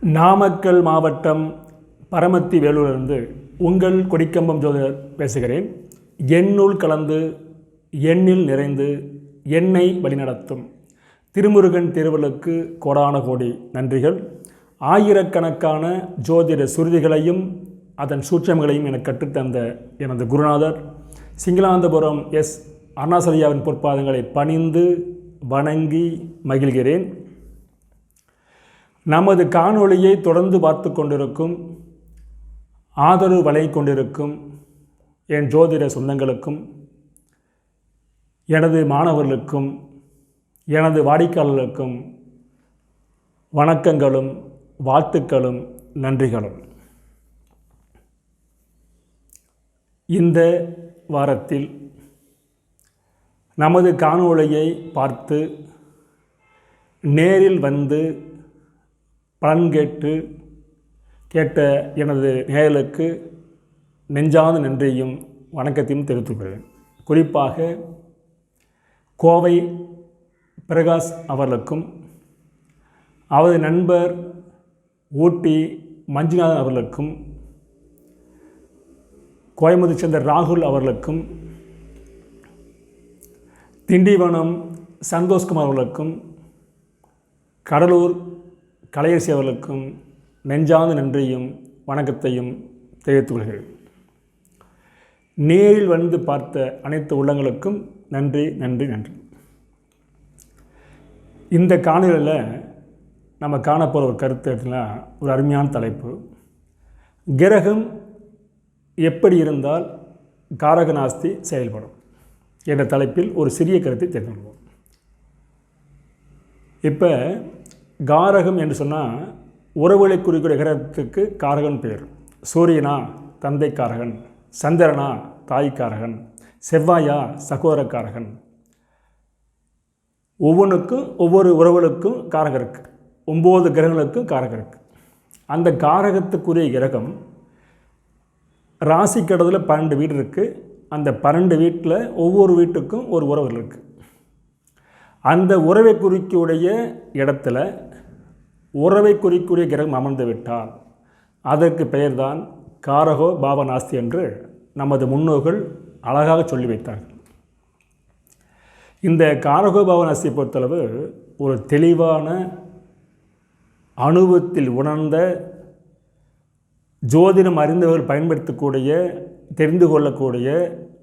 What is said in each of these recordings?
நாமக்கல் மாவட்டம் பரமத்தி வேலூரிலிருந்து உங்கள் கொடிக்கம்பம் ஜோதிடர் பேசுகிறேன். எண்ணுள் கலந்து எண்ணில் நிறைந்து எண்ணெய் வழிநடத்தும். திருமுருகன் திருவள்ளுக்கு கோடான கோடி நன்றிகள். ஆயிரக்கணக்கான ஜோதிட சுருதிகளையும் அதன் சூட்சங்களையும் எனக்கு கற்றுத்தந்த எனது குருநாதர். சிங்களாந்தபுரம் எஸ். அருணாசலியாவின் பொற்பாதங்களை பணிந்து வணங்கி மகிழ்கிறேன். நமது காணொளியை தொடர்ந்து பார்த்து கொண்டிருக்கும் ஆதரவு வலை கொண்டிருக்கும் என் ஜோதிட சொந்தங்களுக்கும் எனது மாணவர்களுக்கும் எனது வாடிக்கையாளர்களுக்கும் வணக்கங்களும் வாழ்த்துக்களும் நன்றிகளும். இந்த வாரத்தில் நமது காணொளியை பார்த்து நேரில் வந்து பலன் கேட்டு கேட்ட எனது நேயலுக்கு நெஞ்சார்ந்த நன்றியும் வணக்கத்தையும் தெரிவித்துக்கொள்கிறேன் குறிப்பாக கோவை பிரகாஷ் அவர்களுக்கும் அவரது நண்பர் ஊட்டி மஞ்சுநாதன் அவர்களுக்கும் கோயம்புத்தூர் சேர்ந்த ராகுல் அவர்களுக்கும் திண்டிவனம் சந்தோஷ்குமார் அவர்களுக்கும் கடலூர் கலையரசி அவர்களுக்கும் நெஞ்சார்ந்த நன்றியும் வணக்கத்தையும் தெரிவித்துக் கொள்கிறேன். நேரில் வந்து பார்த்த அனைத்து உள்ளங்களுக்கும் நன்றி நன்றி நன்றி. இந்த காணொலியில் நம்ம காணப்போகிற ஒரு கருத்து அப்படின்னா ஒரு அருமையான தலைப்பு. கிரகம் எப்படி இருந்தால் காரகநாஸ்தி செயல்படும். என்ற தலைப்பில் ஒரு சிறிய கருத்தை தெரிந்து கொள்வோம் இப்போ காரகம் என்று சொன்னால் உறவுகளை குறிக்கிற கிரகத்துக்கு காரகன் பெயர் சூரியனா தந்தை காரகன் சந்திரனா தாய்க்காரகன் செவ்வாயா சகோதரக்காரகன். ஒவ்வொன்றுக்கும் ஒவ்வொரு உறவுகளுக்கும் காரகம் இருக்குது ஒம்பது கிரகங்களுக்கும் காரகம் இருக்குது அந்த காரகத்துக்குரிய கிரகம் ராசி கடத்தில் பன்னெண்டு வீடு இருக்குது அந்த பன்னெண்டு வீட்டில் ஒவ்வொரு வீட்டுக்கும் ஒரு உறவு இருக்குது அந்த உறவை குறிக்கூடிய இடத்துல உறவை குறிக்கூடிய கிரகம் அமர்ந்து விட்டால் அதற்கு பெயர்தான் காரகோ பாவநாஸ்தி என்று நமது முன்னோர்கள் அழகாக சொல்லி வைத்தார்கள். இந்த காரகோ பாவநாஸ்தியை பொறுத்தளவு ஒரு தெளிவான அனுபவத்தில் உணர்ந்த ஜோதிடம் அறிந்தவர்கள் பயன்படுத்தக்கூடிய தெரிந்து கொள்ளக்கூடிய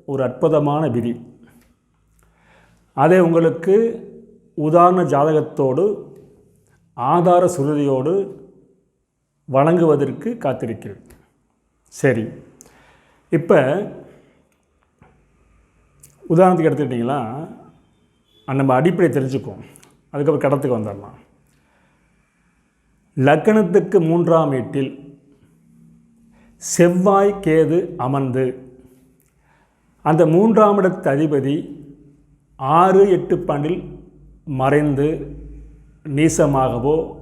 ஒரு அற்புதமான விதி. அதை உங்களுக்கு உதாரண ஜாதகத்தோடு ஆதார சுருதியோடு வழங்குவதற்கு காத்திருக்கிறது சரி. இப்போ உதாரணத்துக்கு எடுத்துக்கிட்டிங்களா? நம்ம அடிப்படை தெரிஞ்சுக்குவோம். அதுக்கப்புறம் கடத்துக்கு வந்துடலாம். லக்கணத்துக்கு மூன்றாம் வீட்டில் செவ்வாய் கேது அமர்ந்து அந்த மூன்றாம் இடத்து அதிபதி ஆறு எட்டு பன்னில் மறைந்து நீசமாகவோ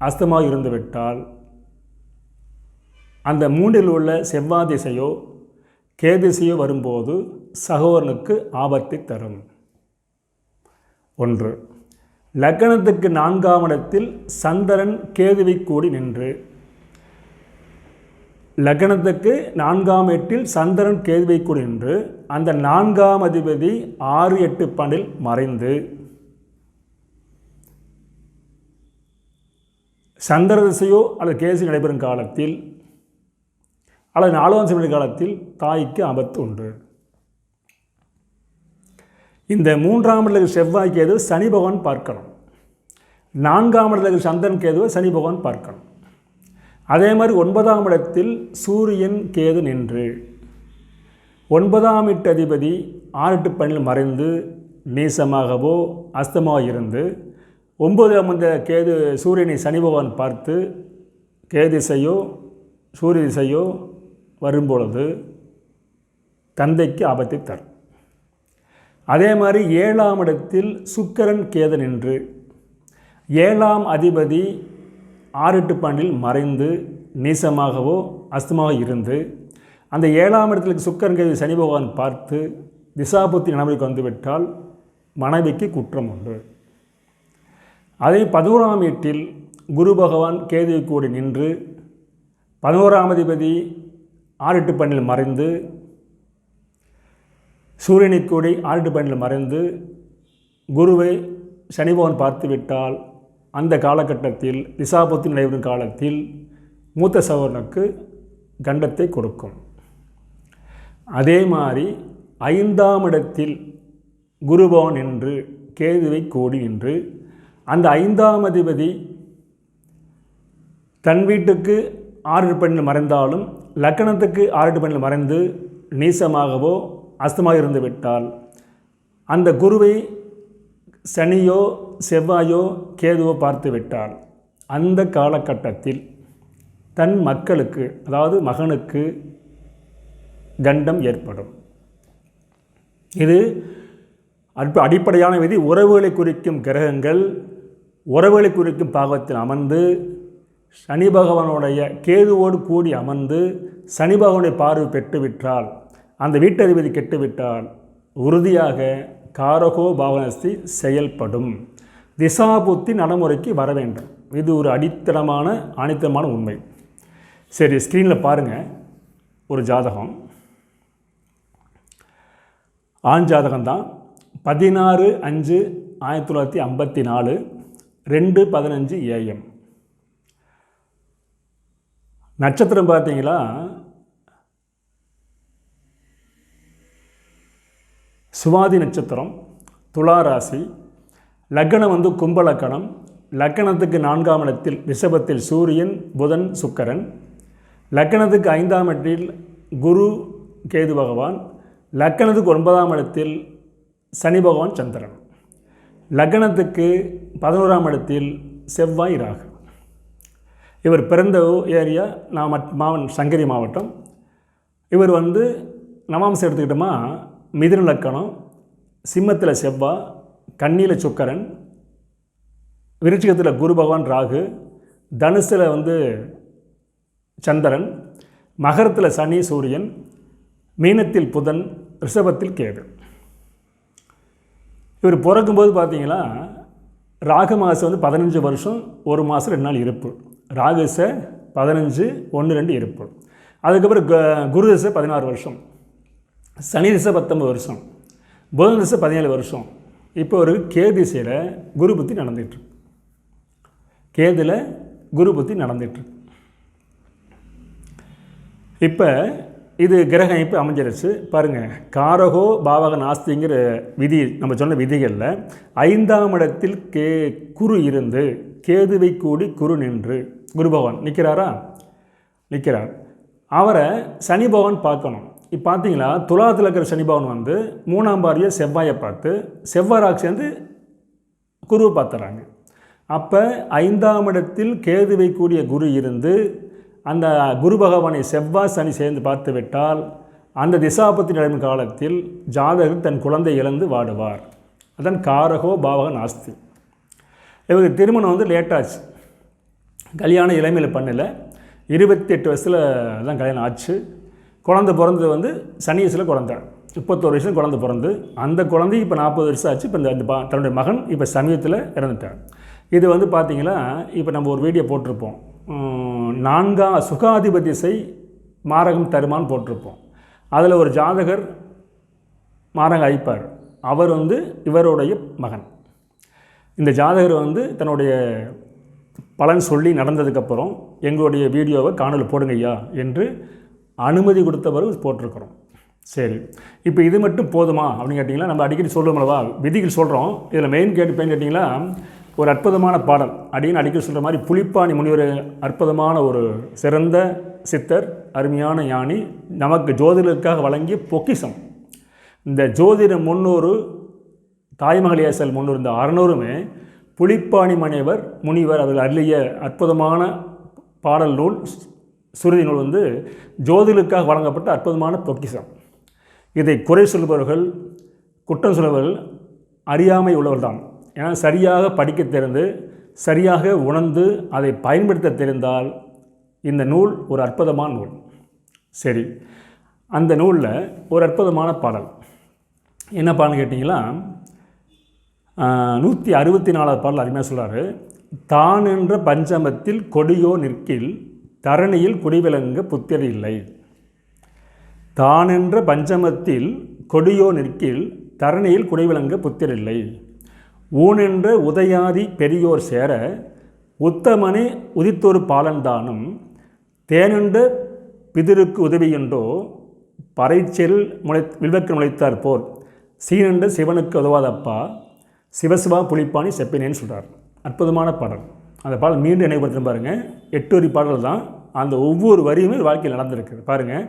அஸ்தமாக இருந்துவிட்டால் அந்த மூன்றில் உள்ள செவ்வாய் திசையோ கேதிசையோ வரும்போது சகோதரனுக்கு ஆபத்தை தரும். ஒன்று லக்கணத்துக்கு நான்காம் இடத்தில் சந்திரன் கேதுவை கூடி நின்று லக்னத்துக்கு நான்காம் எட்டில் சந்திரன் கேதுவை என்று அந்த நான்காம் அதிபதி ஆறு எட்டு பன்னில் மறைந்து. சந்திர திசையோ அல்லது கேசு நடைபெறும் காலத்தில் அல்லது நாலாம் சிவன் காலத்தில் தாய்க்கு ஆபத்து உண்டு. இந்த மூன்றாம் இடத்துக்கு செவ்வாய் கேது சனி பகவான் பார்க்கணும். நான்காம் இடத்துக்கு சந்திரன் கேதுவை சனி பகவான் பார்க்கணும். அதே மாதிரி ஒன்பதாம் இடத்தில் சூரியன் கேது நின்று. ஒன்பதாம் எட்டு அதிபதி ஆறு பணியில் மறைந்து நீசமாகவோ அஸ்தமாக இருந்து ஒன்பதாம் இந்த கேது சூரியனை சனி பகவான் பார்த்து கேதிசையோ சூரிய திசையோ வரும்பொழுது தந்தைக்கு ஆபத்தை தரும். அதே மாதிரி ஏழாம் இடத்தில் சுக்கரன் கேது நின்று. ஏழாம் அதிபதி ஆறு எட்டு பாண்டில் மறைந்து நீசமாகவோ அஸ்தமாக இருந்து அந்த ஏழாம் இடத்துல சுக்கரன் சனி பகவான் பார்த்து திசாபுத்தி நடைமுறைக்கு வந்துவிட்டால் மனைவிக்கு குற்றம் உண்டு. அதே பதினோராம் வீட்டில் குரு பகவான் கேதுவை கூடி நின்று பதினோராம் அதிபதி பண்ணில் மறைந்து சூரியனை கூடி ஆறிட்டு பண்ணில் மறைந்து குருவை சனிபவன் பார்த்துவிட்டால் அந்த காலகட்டத்தில் திசாபுத்தி நடைபெறும் காலத்தில் மூத்த சகோதரனுக்கு கண்டத்தை கொடுக்கும். அதே மாதிரி ஐந்தாம் இடத்தில் குருபவன் என்று கேதுவை கோடி என்று அந்த ஐந்தாம் அதிபதி தன் வீட்டுக்கு ஆறு பெண்ணில் மறைந்தாலும் லக்கணத்துக்கு ஆறு பெண்ணில் மறைந்து நீசமாகவோ அஸ்தமாக இருந்து விட்டால் அந்த குருவை சனியோ செவ்வாயோ கேதுவோ பார்த்து விட்டால் அந்த காலகட்டத்தில் தன் மக்களுக்கு அதாவது மகனுக்கு கண்டம் ஏற்படும். இது அடிப்படையான விதி. உறவுகளை குறிக்கும் கிரகங்கள் உறவுகளை குறிக்கும் பாகத்தில் அமர்ந்து சனி பகவானுடைய கேதுவோடு கூடி அமர்ந்து சனி பகவானுடைய பார்வை பெற்றுவிட்டால் அந்த வீட்டதிபதி கெட்டுவிட்டால் உறுதியாக காரகோ பாவனஸ்தி செயல்படும். திசாபுத்தி நடைமுறைக்கு வர வேண்டும். இது ஒரு அடித்தளமான அனித்தமான உண்மை. சரி ஸ்க்ரீனில் பாருங்கள் ஒரு ஜாதகம். ஆண் ஜாதகம் தான் பதினாறு அஞ்சு ஆயிரத்தி தொள்ளாயிரத்தி ஐம்பத்தி நாலு ரெண்டு பதினஞ்சு ஏஎம் நட்சத்திரம் பார்த்தீங்களா? சுவாதி நட்சத்திரம் துலா ராசி லக்கணம் வந்து கும்பலக்கணம் லக்கணத்துக்கு நான்காம் இடத்தில் ரிஷபத்தில் சூரியன் புதன் சுக்கரன். லக்கணத்துக்கு ஐந்தாம் இடத்தில் குரு கேது பகவான். லக்கணத்துக்கு ஒன்பதாம் இடத்தில் சனி பகவான் சந்திரன். லக்கணத்துக்கு பதினோராம் இடத்தில் செவ்வாய் ராகு. இவர் பிறந்த ஏரியா நான் மாவன் சங்கரி மாவட்டம். இவர் வந்து நவாம்சம் எடுத்துக்கிட்டோமா மிதுன லக்கணம் சிம்மத்தில் செவ்வாய் கண்ணியில் சுக்கரன் விருச்சிகத்தில் குரு பகவான் ராகு தனுசில் வந்து சந்திரன் மகரத்தில் சனி சூரியன் மீனத்தில் புதன் ரிஷபத்தில் கேது. இவர் பிறக்கும்போது பார்த்தீங்கன்னா ராக மாதம் வந்து பதினஞ்சு வருஷம் ஒரு மாதம் ரெண்டு நாள் இருப்பு. ராகுச பதினஞ்சு ஒன்று ரெண்டு இருப்பு. அதுக்கப்புறம் க குரு பதினாறு வருஷம். சனி திசை பத்தொம்பது வருஷம் புதன் திசை பதினேழு வருஷம். இப்போ ஒரு கே திசையில் குரு புத்தி நடந்துகிட்ருக்கு கேதில் குரு புத்தி நடந்துகிட்ருக்கு இப்போ இது கிரக அமைப்பு அமைஞ்சிருச்சு. பாருங்கள் காரகோ பாவக நாஸ்திங்கிற விதி நம்ம சொன்ன விதிகளில் ஐந்தாம் இடத்தில் கே குரு இருந்து கேதுவை கூடி குரு நின்று குரு பகவான் நிற்கிறாரா நிற்கிறார் அவரை சனி பகவான் பார்க்கணும். இப்போ பார்த்தீங்களா துலாத்தில் இருக்கிற சனி பகவான் வந்து மூணாம் பாரிய செவ்வாயை பார்த்து செவ்வாய் ராசி வந்து குருவை பார்த்துறாங்க. அப்போ ஐந்தாம் இடத்தில் கேது வைக்கூடிய குரு இருந்து அந்த குரு பகவானை செவ்வாய் சனி சேர்ந்து பார்த்து விட்டால் அந்த திசாபத்தி நடைமுறை காலத்தில் ஜாதகர் தன் குழந்தை இழந்து வாடுவார். அதன் காரகோ பாவக நாஸ்தி இவருக்கு திருமணம் வந்து லேட்டாச்சு கல்யாணம் இளமையில் பண்ணலை. இருபத்தி எட்டு வயசில் தான் கல்யாணம் ஆச்சு. குழந்தை பிறந்தது வந்து சனி வயசில் குழந்த. முப்பத்தோரு வயசுல குழந்த பிறந்து அந்த குழந்தை இப்போ நாற்பது வருஷம் ஆச்சு. இப்போ இந்த தன்னுடைய மகன் இப்போ சமீபத்தில் இறந்துட்டார். இது வந்து பார்த்திங்கன்னா இப்போ நம்ம ஒரு வீடியோ போட்டிருப்போம். நான்காம் சுகாதிபதிசை மாரகம் தருமான்னு போட்டிருப்போம். அதில் ஒரு ஜாதகர் மாரகம் அழிப்பார். அவர் வந்து இவருடைய மகன். இந்த ஜாதகர் வந்து தன்னுடைய பலன் சொல்லி நடந்ததுக்கப்புறம் எங்களுடைய வீடியோவை காணொலி போடுங்க ஐயா என்று அனுமதி கொடுத்தவர் போட்டிருக்கிறோம். சரி இப்போ இது மட்டும் போதுமா அப்படின்னு கேட்டிங்கன்னா நம்ம அடிக்கடி சொல்கிறோம்லவா விதிகள் சொல்கிறோம் இதில் மெயின் கேட்டு பேன் கேட்டிங்கன்னா ஒரு அற்புதமான பாடல். அப்படின்னு அடிக்கடி சொல்கிற மாதிரி புலிப்பாணி முனிவர் அற்புதமான ஒரு சிறந்த சித்தர் அருமையான யானி நமக்கு ஜோதிடருக்காக வழங்கிய பொக்கிசம் இந்த ஜோதிட முன்னூறு தாய்மகளியாசல் முன்னூறு இந்த அறநூறுமே புலிப்பாணி மனைவர் முனிவர் அதில் அருளிய அற்புதமான பாடல் நூல் சுருதி நூல் வந்து ஜோதிலுக்காக வழங்கப்பட்ட அற்புதமான பொக்கிசம் இதை குறை சொல்பவர்கள் குற்றம் சொல்பவர்கள் அறியாமை உள்ளவர்தான். ஏன்னா சரியாக படிக்க தெரிந்து சரியாக உணர்ந்து அதை பயன்படுத்த தெரிந்தால் இந்த நூல் ஒரு அற்புதமான நூல். சரி அந்த நூலில் ஒரு அற்புதமான பாடல். என்ன பாடல் கேட்டிங்களா? நூற்றி அறுபத்தி நாலாவது பாடல் அருமையாக சொல்கிறாரு தான் என்ற பஞ்சமத்தில் கொடியோ நிற்கில் தரணியில் குடிவிலங்க புத்திர இல்லை. தானென்ற பஞ்சமத்தில் கொடியோ நிற்கில் தரணியில் குடிவிலங்க புத்திர இல்லை. ஊனென்ற உதயாதி பெரியோர் சேர உத்தமனை உதித்தொரு பாலன்தானும் தேனென்ற பிதிருக்கு உதவியுண்டோ பறைச்செல் முளை வில்வக்கு முளைத்தார் போர். சீனென்ற சிவனுக்கு உதவாதப்பா சிவசிவா புலிப்பாணி செப்பினேன்னு சொல்கிறார் அற்புதமான பாடல். அந்த பாடல் மீண்டும் நினைவுபடுத்தும் பாருங்கள் எட்டு வரி பாடல் தான். அந்த ஒவ்வொரு வரியுமே வாழ்க்கையில் நடந்திருக்கு பாருங்கள்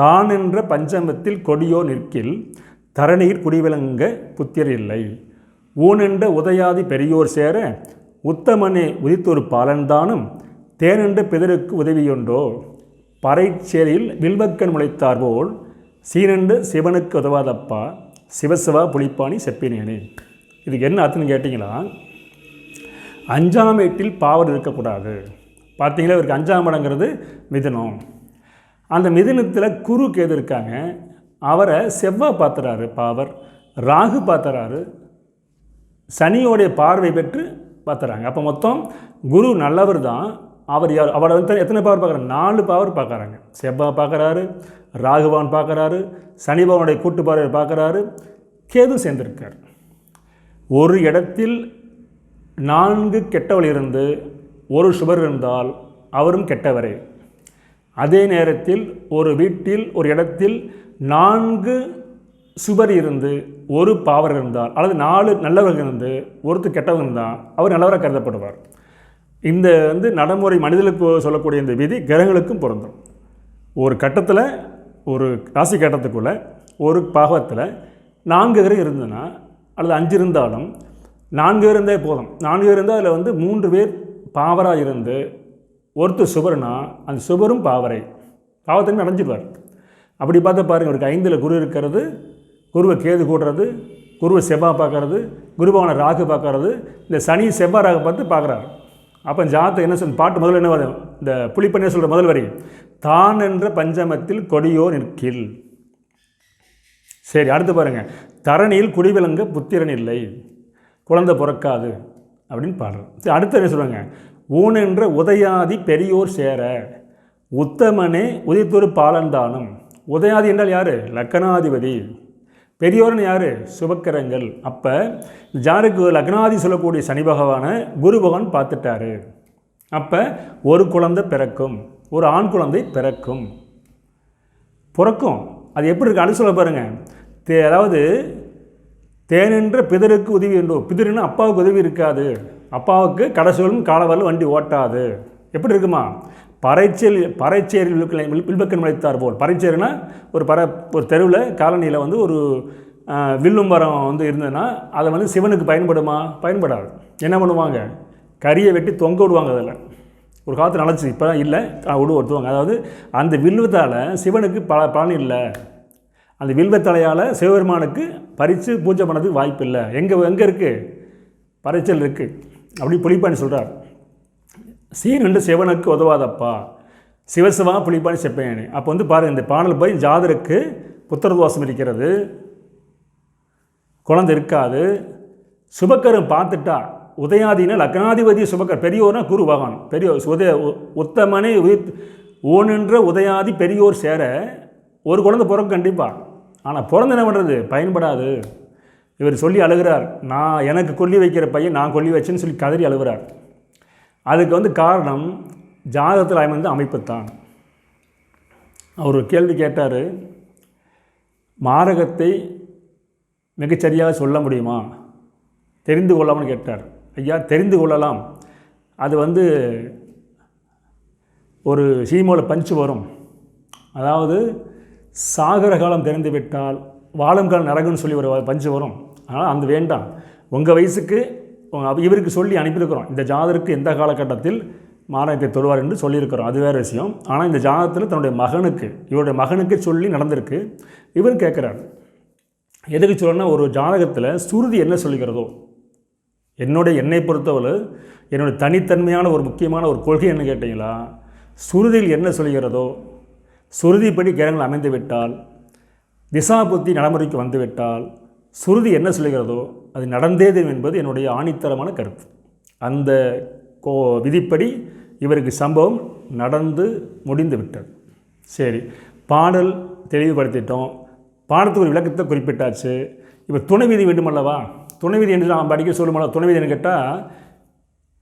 தான் என்ற பஞ்சமத்தில் கொடியோ நிற்கில் தரணியில் குடிவிலங்க புத்திர இல்லை. ஊனென்ற உதயாதி பெரியோர் சேர உத்தமனே உதித்தொரு பாலன்தானும் தேனென்ற பிதருக்கு உதவியுண்டோ பறைச்சேரியில் வில்வக்கன் முளைத்தார் போல் சீனென்று சிவனுக்கு உதவாதப்பா சிவசிவா புலிப்பாணி செப்பினேனே. இதுக்கு என்ன அர்த்தம்னு கேட்டிங்களா? அஞ்சாம் வீட்டில் பாவர் இருக்கக்கூடாது பார்த்தீங்களா இவருக்கு அஞ்சாம் இடங்கிறது மிதுனம். அந்த மிதுனத்தில் குரு கேது இருக்காங்க. அவரை செவ்வாய் பார்த்துறாரு பாவர். ராகு பார்த்துறாரு. சனியோடைய பார்வை பெற்று பார்த்துறாங்க. அப்போ மொத்தம் குரு நல்லவர் தான். அவர் யார்? அவரை வந்து எத்தனை பவர் பார்க்குறாரு நாலு பவர் பார்க்குறாங்க. செவ்வாய் பார்க்குறாரு ராகுவான் பார்க்குறாரு சனி பவனுடைய கூட்டு பார்வை பார்க்குறாரு கேது சேர்ந்திருக்கார். ஒரு இடத்தில் நான்கு கெட்டவள் இருந்து ஒரு சுவர் இருந்தால் அவரும் கெட்டவரே. அதே நேரத்தில் ஒரு வீட்டில் ஒரு இடத்தில் நான்கு சுவர் இருந்து ஒரு பாவர் இருந்தால் அல்லது நாலு நல்லவர்கள் இருந்து ஒருத்தர் கெட்டவங்க இருந்தால் அவர் நல்லவராக கருதப்படுவார். இந்த வந்து நடைமுறை மனிதர்களுக்கு சொல்லக்கூடிய இந்த விதி கிரகங்களுக்கும் பொருந்தும். ஒரு கட்டத்தில் ஒரு ராசி கட்டத்துக்குள்ளே ஒரு பாகத்தில் நான்கு கிரகம் இருந்ததுன்னா அல்லது அஞ்சு இருந்தாலும் நான்கு பேர் இருந்தே போதும். நான்கு பேர் இருந்தால் அதில் வந்து மூன்று பேர் பாவராக இருந்து ஒருத்தர் சுபர்னா அந்த சுபரும் பாவரை. பாவத்தன்மை அடைஞ்சிடுவார். அப்படி பார்த்தா பாருங்கள் அவருக்கு ஐந்தில் குரு இருக்கிறது குருவை கேது கூடுறது குருவை செவ்வாய் பார்க்கறது குருபவனை ராகு பார்க்கறது இந்த சனி செவ்வாய் ராகு பார்த்து பார்க்குறாரு. அப்போ ஜாத்தை என்ன சொல் பாட்டு முதல்ல என்ன வரும் இந்த புலிப்பண்ணே சொல்கிற முதல் வரி தான் என்ற பஞ்சமத்தில் கொடியோ நிற்கில். சரி அடுத்து பாருங்கள் தரணியில் குடிவிலங்க புத்திரன் இல்லை. குழந்தை பிறக்காது அப்படின்னு பாடுறோம் சரி என்ன சொல்லுவாங்க ஊன் என்ற உதயாதி பெரியோர் சேர உத்தமனே உதித்தொரு பாலன்தானம் உதயாதி என்றால் யார்? லக்கணாதிபதி. பெரியோர்னு யார்? சுபக்கரங்கள். அப்போ ஜாருக்கு லக்னாதி சொல்லக்கூடிய சனி பகவானை குரு பகவான் பார்த்துட்டாரு. அப்போ ஒரு குழந்தை பிறக்கும் ஒரு ஆண் குழந்தை பிறக்கும். பிறக்கும். அது எப்படி இருக்கு? அடுத்து சொல்ல பாருங்கள் தே அதாவது தேனென்ற பிதருக்கு உதவி என்றோ பிதருன்னு அப்பாவுக்கு உதவி இருக்காது. அப்பாவுக்கு கடைசோலும் காலவரலும் வண்டி ஓட்டாது. எப்படி இருக்குமா? பறைச்சேரி பறைச்சேரி வில்பக்கன் முளைத்தார் போல். பறைச்சேரினா ஒரு பற ஒரு தெருவில் காலனியில் வந்து ஒரு வில்லும் மரம் வந்து இருந்ததுன்னா அதை வந்து சிவனுக்கு பயன்படுமா? பயன்படாது. என்ன பண்ணுவாங்க? கரியை வெட்டி தொங்க விடுவாங்க அதில். ஒரு காலத்தில் நினச்சி இப்போ இல்லை விடு ஒருத்துவாங்க அதாவது அந்த வில்லுத்தால் சிவனுக்கு பல பலன் இல்லை. அந்த வில்வத்தலையால் சிவபெருமானுக்கு பறித்து பூஜை பண்ணதுக்கு வாய்ப்பு இல்லை எங்கே எங்கே இருக்குது பறைச்சல் இருக்குது அப்படி புலிப்பாணி சொல்கிறார் என்று சிவனுக்கு உதவாதப்பா. சிவசிவா புலிப்பாணி செப்பேனே அப்போ வந்து பாருங்கள் இந்த பாடல் போய் ஜாதருக்கு புத்திரதோஷம் இருக்கிறது. குழந்தை இருக்காது. சுபக்கரம் பார்த்துட்டா உதயாதினா லக்னாதிபதி சுபக்கர். பெரியோர்னா குரு பகவான். பெரியோர் உதய உ- உயிர் ஓனின்ற உதயாதி பெரியோர் சேர ஒரு குழந்தை பிறக்கும் கண்டிப்பாக ஆனால் பிறந்து என்ன பண்ணுறது பயன்படாது. இவர் சொல்லி அழுகிறார். நான் எனக்கு கொல்லி வைக்கிற பையன் நான் கொல்லி வச்சேன்னு சொல்லி கதறி அழுகிறார். அதுக்கு வந்து காரணம் ஜாதகத்தில் அமைந்த அமைப்புத்தான். அவர் கேள்வி கேட்டார் மாரகத்தை மிகச்சரியாக சொல்ல முடியுமா? தெரிந்து கொள்ளாமல் கேட்டார். ஐயா தெரிந்து கொள்ளலாம். அது வந்து ஒரு சீமோவில் பஞ்சு வரும். அதாவது சாகர காலம் தெரிந்து விட்டால் வாழும் காலம் நரகுன்னு சொல்லி ஒரு பஞ்சு வரும். ஆனால் அந்த வேண்டாம். உங்கள் வயசுக்கு இவருக்கு சொல்லி அனுப்பியிருக்கிறோம். இந்த ஜாதருக்கு எந்த காலகட்டத்தில் மாரகத்தை தொடுவார் என்று சொல்லியிருக்கிறோம். அது வேறு விஷயம். ஆனால் இந்த ஜாதகத்தில் தன்னுடைய மகனுக்கு இவருடைய மகனுக்கு சொல்லி நடந்திருக்கு. இவர் கேட்குறாரு எதுக்கு சொல்லணும்னா ஒரு ஜாதகத்தில் சுருதி என்ன சொல்லுகிறதோ என்னுடைய என்னை பொறுத்தவரை என்னுடைய தனித்தன்மையான ஒரு முக்கியமான ஒரு கொள்கை என்ன கேட்டிங்களா சுருதியில் என்ன சொல்கிறதோ சுருதிப்படி கிரகங்கள் அமைந்துவிட்டால் திசாபுத்தி திசா நடைமுறைக்கு வந்துவிட்டால் சுருதி என்ன சொல்லுகிறதோ அது நடந்தே தீரும் என்பது என்னுடைய ஆணித்தரமான கருத்து. அந்த கோ விதிப்படி இவருக்கு சம்பவம் நடந்து முடிந்து விட்டது சரி பாடல் தெளிவுபடுத்திட்டோம். பாடத்துக்கு ஒரு விளக்கத்தை குறிப்பிட்டாச்சு. இப்போ துணை விதி வேண்டுமல்லவா? துணை விதி என்று நாம் படிக்க சொல்லுமல்ல துணை விதின்னு கேட்டால்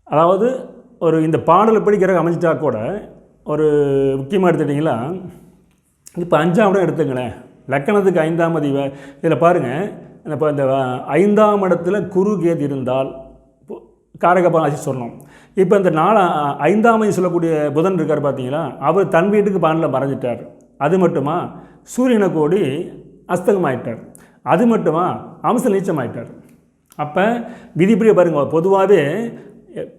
அதாவது ஒரு இந்த பாடல் படி கிரகம் கூட ஒரு முக்கியமாக எடுத்துட்டிங்களா? இப்போ அஞ்சாம் இடம் எடுத்துங்களேன். லக்கணத்துக்கு ஐந்தாம் அதிவ இதில் பாருங்கள் இப்போ இந்த ஐந்தாம் இடத்துல குரு கேது இருந்தால் காரகப்பான் ஆட்சி சொல்லணும் இப்போ இந்த நாலா ஐந்தாம் சொல்லக்கூடிய புதன் இருக்கார் பார்த்தீங்களா அவர் தன் வீட்டுக்கு பானில் மறைஞ்சிட்டார். அது மட்டுமா? சூரியனை கோடி அஸ்தகமாயிட்டார் அது மட்டுமா? அம்ச நீச்சமாயிட்டார் அப்போ விதிப்படியே பாருங்க பொதுவாகவே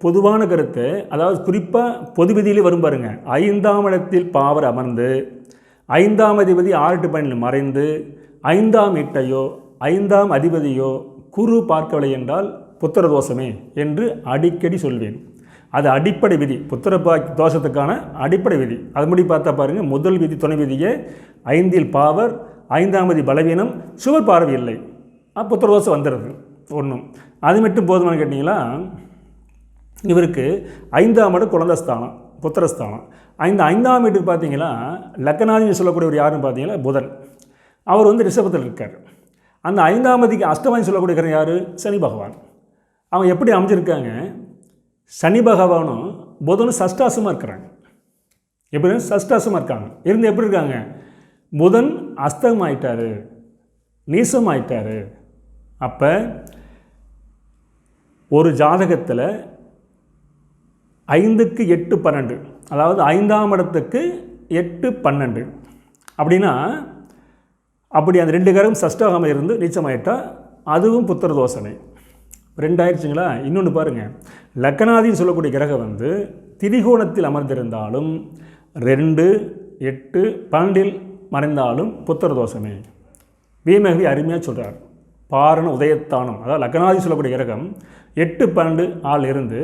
பொதுவான கருத்து அதாவது குறிப்பாக பொது விதியிலே வரும் பாருங்கள் ஐந்தாம் இடத்தில் பாவர் அமர்ந்து ஐந்தாம் அதிபதி ஆறு பணியில் மறைந்து ஐந்தாம் இட்டையோ ஐந்தாம் அதிபதியோ குரு பார்க்கவில்லை என்றால் புத்திர தோஷமே என்று அடிக்கடி சொல்வேன். அது அடிப்படை விதி புத்திர பா தோஷத்துக்கான அடிப்படை விதி. அது முடி பார்த்தா பாருங்கள் முதல் விதி துணை விதியே ஐந்தில் பாவர் ஐந்தாம் பலவீனம் சுவர் பார்வை இல்லை. புத்திர தோஷம் வந்துடுது ஒன்றும் அது மட்டும் போதுமானு கேட்டிங்களா? இவருக்கு ஐந்தாம் இடம் குழந்தஸ்தானம் புத்திரஸ்தானம். ஐந்து ஐந்தாம் வீட்டுக்கு பார்த்தீங்கன்னா லக்கநாதின்னு சொல்லக்கூடியவர் யாருன்னு பார்த்தீங்கன்னா புதன். அவர் வந்து ரிஷபத்தில் இருக்கார். அந்த ஐந்தாம் அதிக்கு அஷ்டமாதி சொல்லக்கூடிய யார்? சனி பகவான். அவங்க எப்படி அமைஞ்சிருக்காங்க? சனி பகவானும் புதனும் சஷ்டாசமாக இருக்கிறாங்க. எப்படி சஷ்டாசமாக இருக்காங்க. இருந்து எப்படி இருக்காங்க? புதன் அஸ்தம் ஆயிட்டார் நீசம் ஆயிட்டார் அப்போ ஒரு ஜாதகத்தில் ஐந்துக்கு எட்டு பன்னெண்டு. அதாவது ஐந்தாம் இடத்துக்கு எட்டு பன்னெண்டு. அப்படின்னா அப்படி அந்த ரெண்டு கரம் சஷ்டகாமல் இருந்து நீச்சமாயிட்டால் அதுவும் புத்திர தோசனை ரெண்டாயிருச்சுங்களா இன்னொன்று பாருங்கள் லக்கனாதின்னு சொல்லக்கூடிய கிரகம் வந்து திரிகோணத்தில் அமர்ந்திருந்தாலும் ரெண்டு எட்டு பன்னெண்டில் மறைந்தாலும் புத்திர தோஷமே. வீமகவி அருமையாக சொல்கிறார் பாரண உதயத்தானம். அதாவது லக்னாதி சொல்லக்கூடிய கிரகம் எட்டு பன்னெண்டு ஆள் இருந்து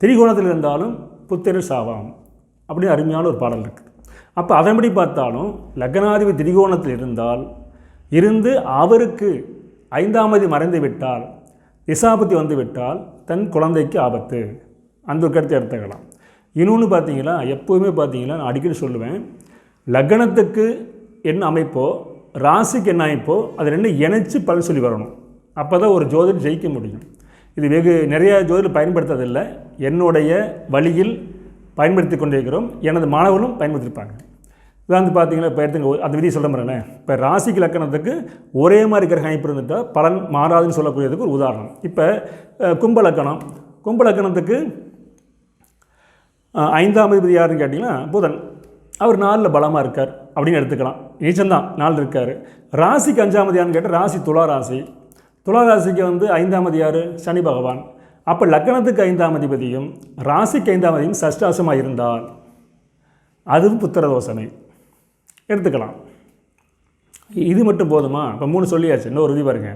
திரிகோணத்தில் இருந்தாலும் புத்திர சாவாம் அப்படின்னு அருமையான ஒரு பாடல் இருக்குது அப்போ அதன்படி பார்த்தாலும் லக்னாதிபதி திரிகோணத்தில் இருந்தால் இருந்து அவருக்கு ஐந்தாமதி மறைந்து விட்டால் திசாபத்தி வந்து விட்டால் தன் குழந்தைக்கு ஆபத்து. அந்த ஒரு கருத்தை எடுத்துக்கலாம். இன்னொன்று பார்த்தீங்களா எப்போவுமே பார்த்தீங்களா நான் அடிக்கடி சொல்லுவேன் லக்னத்துக்கு என்ன அமைப்போ ராசிக்கு என்ன அமைப்போ அது ரெண்டும் இணைச்சி பலன் சொல்லி வரணும். அப்போ தான் ஒரு ஜோதிடம் ஜெயிக்க முடியும். இது வெகு நிறைய ஜோதிடர் பயன்படுத்துறதில்லை என்னுடைய வழியில் பயன்படுத்தி கொண்டிருக்கிறோம். எனது மாணவர்களும் பயன்படுத்தியிருப்பாங்க இதான் வந்து பார்த்தீங்கன்னா இப்போ எடுத்துங்க அந்த விதியை சொல்ல முடியல இப்போ ராசிக்கு லக்கணத்துக்கு ஒரே மாதிரி கிரக அமைப்பு இருந்துட்டால் பலன் மாறாதுன்னு சொல்லக்கூடியதுக்கு ஒரு உதாரணம். இப்போ கும்ப லக்கணம். கும்ப லக்கணத்துக்கு ஐந்தாம் அதிபதி யாருன்னு கேட்டிங்கன்னா புதன். அவர் நாலில் பலமாக இருக்கார் அப்படின்னு எடுத்துக்கலாம். நீச்சந்தான் நாள் இருக்கார். ராசிக்கு அஞ்சாம்மதியான்னு கேட்டால் ராசி துளா ராசி. துளாராசிக்கு வந்து ஐந்தாம் அதிகார் சனி பகவான். அப்போ லக்கணத்துக்கு ஐந்தாம் அதிபதியும் ராசிக்கு ஐந்தாம் அதிபதியும் சஷ்டாசமாக இருந்தால் அதுவும் புத்திர தோசனை எடுத்துக்கலாம். இது மட்டும் போதுமா? இப்போ மூணு சொல்லியாச்சு இன்னொரு உறுதி பாருங்க.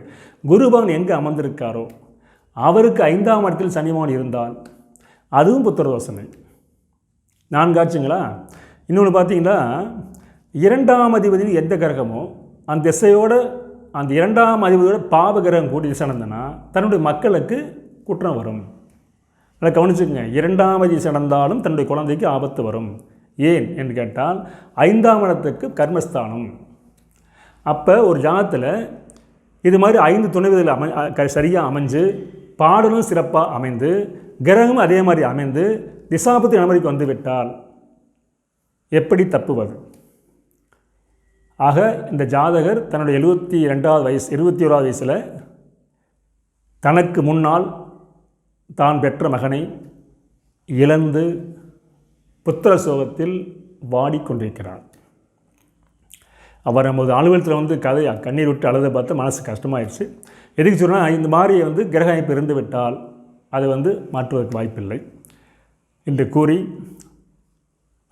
குருபவன் எங்கே அமர்ந்திருக்காரோ அவருக்கு ஐந்தாம் இடத்தில் சனிபவன் இருந்தால் அதுவும் புத்திர தோசனை நான்காச்சுங்களா இன்னொன்று பார்த்தீங்கன்னா இரண்டாம் அதிபதியின் எந்த கிரகமோ அந்த திசையோடு அந்த இரண்டாம் அதிபதியோட பாவ கிரகம் கூட்டி திசை தன்னுடைய மக்களுக்கு குற்றம் வரும். அதை கவனிச்சுக்கோங்க. இரண்டாம் அதிபதி சடந்தாலும் தன்னுடைய குழந்தைக்கு ஆபத்து வரும். ஏன் என்று கேட்டால் ஐந்தாம் இடத்துக்கு கர்மஸ்தானம். அப்போ ஒரு ஜாதத்தில் இது மாதிரி ஐந்து துணைவிதில் அமை சரியாக அமைஞ்சு பாடலும் சிறப்பாக அமைந்து கிரகமும் அதே மாதிரி அமைந்து திசாபத்தி நடைமுறைக்கு வந்துவிட்டால் எப்படி தப்புவது? ஆக இந்த ஜாதகர் தன்னுடைய எழுபத்தி ரெண்டாவது வயசு இருபத்தி ஓராவது வயசில் தனக்கு முன்னால் தான் பெற்ற மகனை இழந்து புத்திர சோகத்தில் வாடிக்கொண்டிருக்கிறார் அவர் நமது அலுவலகத்தில் வந்து கதை கண்ணீர் விட்டு அழுத பார்த்து மனசு கஷ்டமாயிடுச்சு எதுக்கு சொன்னால் இந்த மாதிரி வந்து கிரக அமைப்பு இருந்து விட்டால் அது வந்து மாற்றுவதற்கு வாய்ப்பில்லை. என்று கூறி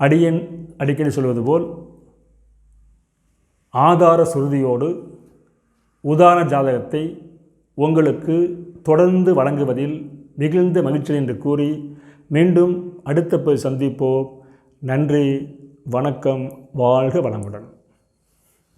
அடியன் அடிக்கடி சொல்வது போல் ஆதார சுருதியோடு உதாரண ஜாதகத்தை உங்களுக்கு தொடர்ந்து வழங்குவதில் மிகுந்த மகிழ்ச்சி என்று கூறி மீண்டும் அடுத்த போய் சந்திப்போம். நன்றி வணக்கம் வாழ்க வளமுடன்.